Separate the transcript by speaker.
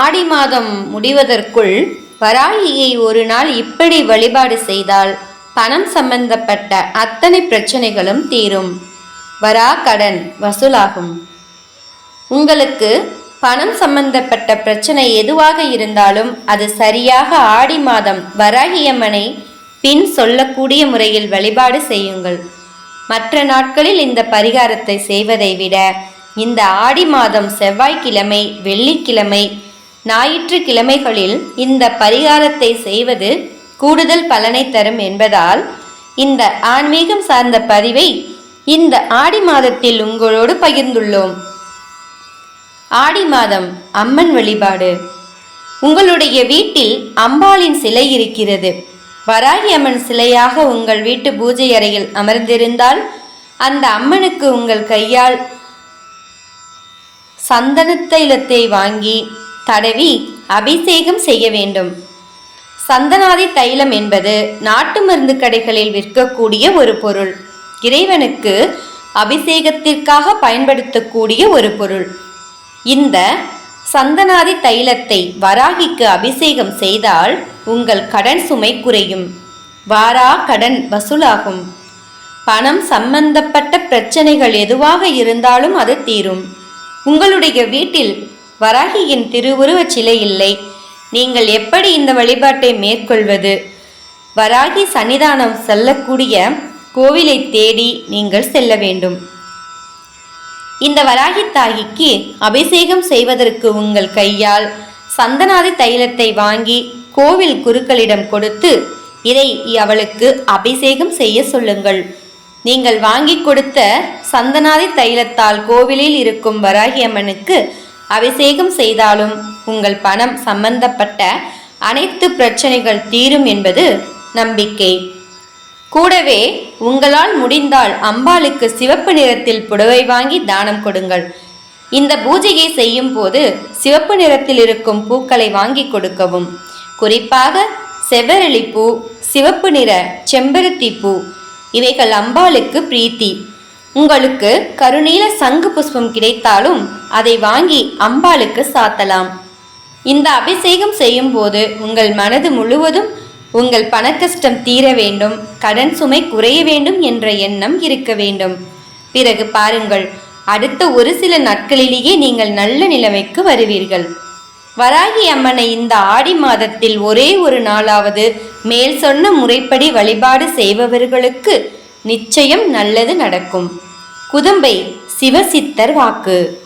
Speaker 1: ஆடி மாதம் முடிவதற்குள் வராகியை ஒரு நாள் இப்படி வழிபாடு செய்தால் பணம் சம்பந்தப்பட்ட அத்தனை பிரச்சனைகளும் தீரும். வரா கடன் வசூலாகும். உங்களுக்கு பணம் சம்பந்தப்பட்ட பிரச்சனை எதுவாக இருந்தாலும் அது சரியாக ஆடி மாதம் வராகியம்மனை பின் சொல்லக்கூடிய முறையில் வழிபாடு செய்யுங்கள். மற்ற நாட்களில் இந்த பரிகாரத்தை செய்வதை விட இந்த ஆடி மாதம் செவ்வாய்க்கிழமை வெள்ளிக்கிழமை ஞாயிற்றுக்கிழமைகளில் இந்த பரிகாரத்தை செய்வது கூடுதல் பலனை தரும் என்பதால் இந்த ஆன்மீகம் சார்ந்த பதிவை இந்த ஆடி மாதத்தில் உங்களோடு பகிர்ந்துள்ளோம். ஆடி மாதம் அம்மன் வழிபாடு. உங்களுடைய வீட்டில் அம்பாளின் சிலை இருக்கிறது. வராகி அம்மன் சிலையாக உங்கள் வீட்டு பூஜை அறையில் அமர்ந்திருந்தால் அந்த அம்மனுக்கு உங்கள் கையால் சந்தன தைலத்தை வாங்கி தடவி அபிஷேகம் செய்ய வேண்டும். சந்தனாதி தைலம் என்பது நாட்டு மருந்து கடைகளில் விற்கக்கூடிய ஒரு பொருள். இறைவனுக்கு அபிஷேகத்திற்காக பயன்படுத்தக்கூடிய ஒரு பொருள். இந்த சந்தனாதி தைலத்தை வராகிக்கு அபிஷேகம் செய்தால் உங்கள் கடன் சுமை குறையும். வாரா கடன் வசூலாகும். பணம் சம்பந்தப்பட்ட பிரச்சனைகள் எதுவாக இருந்தாலும் அது தீரும். உங்களுடைய வீட்டில் வராகியின் திருவுருவச் சிலை இல்லை. நீங்கள் எப்படி இந்த வழிபாட்டை மேற்கொள்வது? வராகி சன்னிதானம் செல்லக்கூடிய கோவிலை தேடி நீங்கள் செல்ல வேண்டும். இந்த வராகி தாகிக்கு அபிஷேகம் செய்வதற்கு உங்கள் கையால் சந்தனாதி தைலத்தை வாங்கி கோவில் குருக்களிடம் கொடுத்து இதை அவளுக்கு அபிஷேகம் செய்ய சொல்லுங்கள். நீங்கள் வாங்கி கொடுத்த சந்தனாதி தைலத்தால் கோவிலில் இருக்கும் வராகி அம்மனுக்கு அபிஷேகம் செய்தாலும் உங்கள் பணம் சம்பந்தப்பட்ட அனைத்து பிரச்சனைகள் தீரும் என்பது நம்பிக்கை. கூடவே உங்களால் முடிந்தால் அம்பாளுக்கு சிவப்பு நிறத்தில் புடவை வாங்கி தானம் கொடுங்கள். இந்த பூஜையை செய்யும் போது சிவப்பு நிறத்தில் இருக்கும் பூக்களை வாங்கி கொடுக்கவும். குறிப்பாக செவ்வரளி பூ சிவப்பு நிற செம்பருத்தி பூ இவைகள் அம்பாளுக்கு பிரீத்தி. உங்களுக்கு கருநீல சங்கு புஷ்பம் கிடைத்தாலும் அதை வாங்கி அம்பாளுக்கு சாத்தலாம். இந்த அபிஷேகம் செய்யும் போது உங்கள் மனது முழுவதும் உங்கள் பணக்கஷ்டம் தீர வேண்டும் கடன் சுமை குறைய வேண்டும் என்ற எண்ணம் இருக்க வேண்டும். பிறகு பாருங்கள் அடுத்த ஒரு சில நாட்களிலேயே நீங்கள் நல்ல நிலைமைக்கு வருவீர்கள். வராகி அம்மனை இந்த ஆடி மாதத்தில் ஒரே ஒரு நாளாவது மேல் சொன்ன முறைப்படி வழிபாடு செய்பவர்களுக்கு நிச்சயம் நல்லது நடக்கும். குதம்பை சிவசித்தர் வாக்கு.